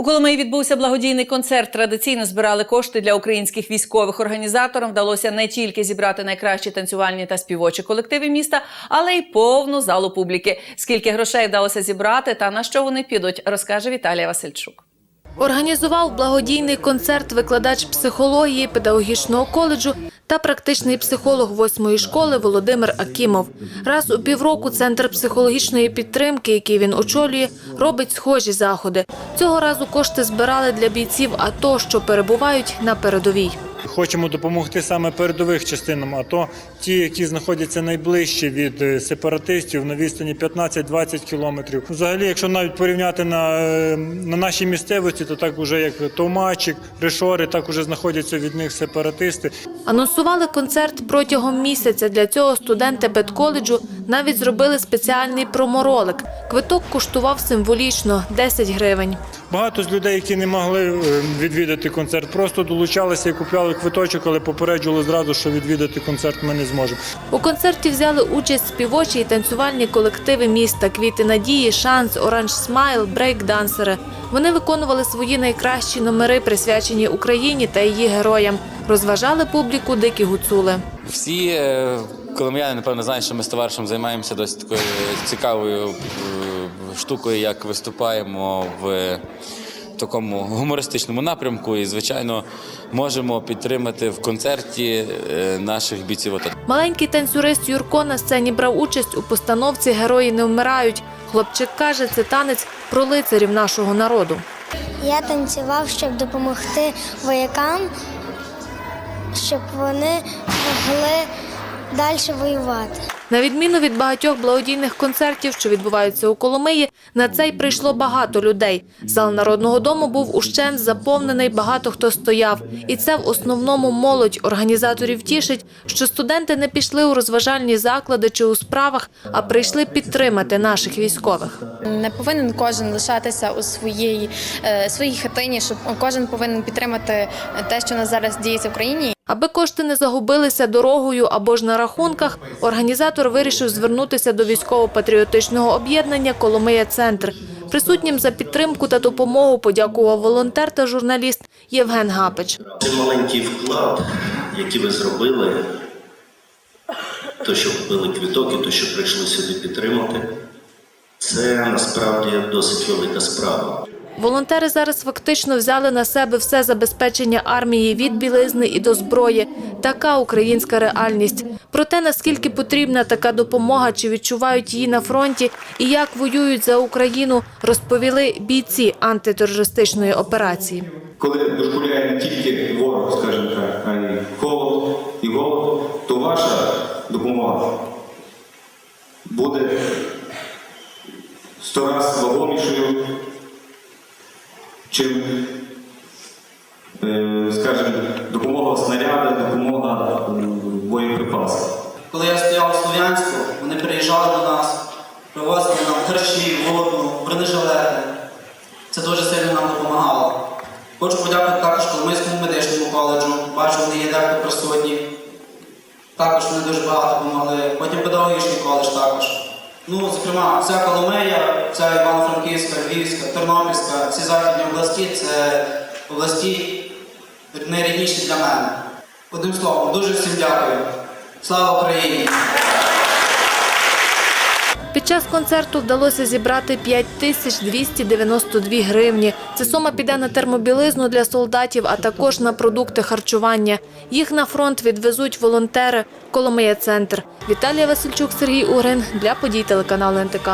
У Коломиї відбувся благодійний концерт. Традиційно збирали кошти для українських військових. Організаторам вдалося не тільки зібрати найкращі танцювальні та співочі колективи міста, але й повну залу публіки. Скільки грошей вдалося зібрати та на що вони підуть, розкаже Віталія Васильчук. Організував благодійний концерт викладач психології педагогічного коледжу та практичний психолог восьмої школи Володимир Акімов. Раз у півроку центр психологічної підтримки, який він очолює, робить схожі заходи. Цього разу кошти збирали для бійців АТО, що перебувають на передовій. Хочемо допомогти саме передових частинам АТО, ті, які знаходяться найближче від е, сепаратистів на відстані 15-20 кілометрів. Взагалі, якщо навіть порівняти на, е, на нашій місцевості, то так уже як Товмачик, Решори, так уже знаходяться від них сепаратисти. Анонсували концерт протягом місяця. Для цього студенти педколеджу навіть зробили спеціальний проморолик. Квиток коштував символічно 10 гривень. Багато з людей, які не могли е, відвідати концерт, просто долучалися і купляли квиточок, але попереджували зразу, що відвідати концерт ми не зможемо. У концерті взяли участь співочі і танцювальні колективи міста Квіти надії, шанс, оранж смайл, брейк-дансери. Вони виконували свої найкращі номери, присвячені Україні та її героям. Розважали публіку дикі гуцули. Всі е, коломияни, напевно, знають, що ми з товаришем займаємося досить такою цікавою е, штукою, як виступаємо в такому гумористичному напрямку. І, звичайно, можемо підтримати в концерті е, наших бійців. АТО. Маленький танцюрист Юрко на сцені брав участь у постановці Герої не вмирають. Хлопчик каже, це танець про лицарів нашого народу. Я танцював, щоб допомогти воякам, щоб вони могли далі воювати. На відміну від багатьох благодійних концертів, що відбуваються у Коломиї, на цей прийшло багато людей. Зал народного дому був ущент заповнений, багато хто стояв. І це в основному молодь організаторів тішить, що студенти не пішли у розважальні заклади чи у справах, а прийшли підтримати наших військових. Не повинен кожен лишатися у своїй, е, своїй хатині, щоб кожен повинен підтримати те, що нас зараз діється в Україні. Аби кошти не загубилися дорогою або ж на рахунках, організатор вирішив звернутися до військово-патріотичного об'єднання Коломия Центр. Присутнім за підтримку та допомогу подякував волонтер та журналіст Євген Гапич. Цей маленький вклад, який ви зробили, то, що купили квіток і то, що прийшли сюди підтримати, це насправді досить велика справа. Волонтери зараз фактично взяли на себе все забезпечення армії від білизни і до зброї. Така українська реальність. Про те, наскільки потрібна така допомога, чи відчувають її на фронті і як воюють за Україну, розповіли бійці антитерористичної операції. коли дошкуляє не тільки ворог, скажімо так, а й холод і голод, то ваша допомога буде сто раз вагомішою, чим, е, скажімо, допомога снаряди, допомога боєприпасів. Коли я стояв у Слов'янську, вони приїжджали до нас, привозили нам харчі, воду, бронежилети. Це дуже сильно нам допомагало. Хочу подякувати також Коломийському медичному коледжу. Бачу, вони є дехто присутні. Також вони дуже багато допомогли. Потім педагогічний коледж також. Ну, зокрема, вся Коломея, вся Івано-Франківська, Львівська, Тернопільська, всі західні області це області найрідніші для мене. Одним словом, дуже всім дякую. Слава Україні! Під час концерту вдалося зібрати 5292 гривні. Ця сума піде на термобілизну для солдатів, а також на продукти харчування. Їх на фронт відвезуть волонтери. Коломия центр. Віталія Васильчук, Сергій Угрин для подій телеканалу НТК.